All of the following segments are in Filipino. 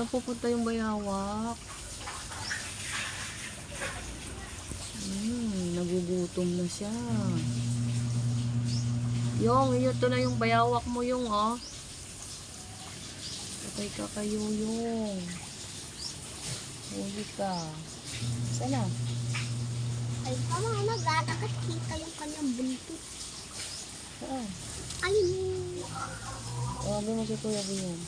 Saan pupunta yung bayawak? Hmm, nagugutom na siya. Yung, yun to na yung bayawak mo yung, oh. Patay ka kayo yung. Huli ka. Sana. Ay, tama na, naglalakad kita yung kanyang buntot. Saan? Ayun. Tawagin mo si Kuya Bian.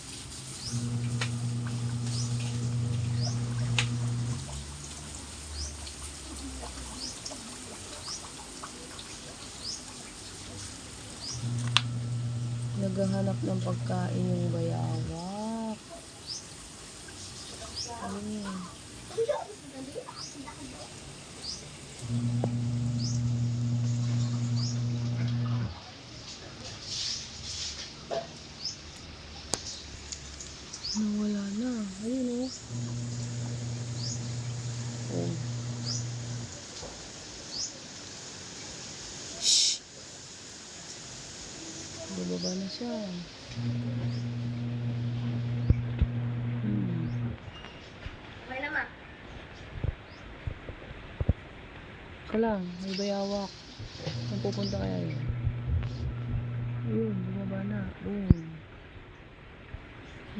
Naghahanap ng pagkain yung bayawak. Ayun. Nawala na. Ayun oh. Oh. Shh! Bumaba na siya. Hmm. Ika lang, may bayawak. Saan pupunta kaya yun? Ayun, bumaba na. Boom.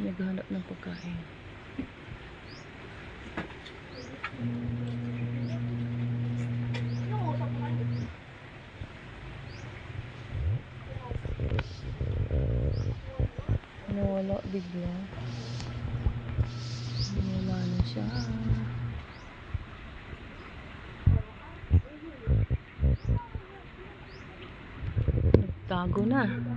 Naghahanap ng pagkain. Nawala bigla. Nawala na siya. Nagtago na.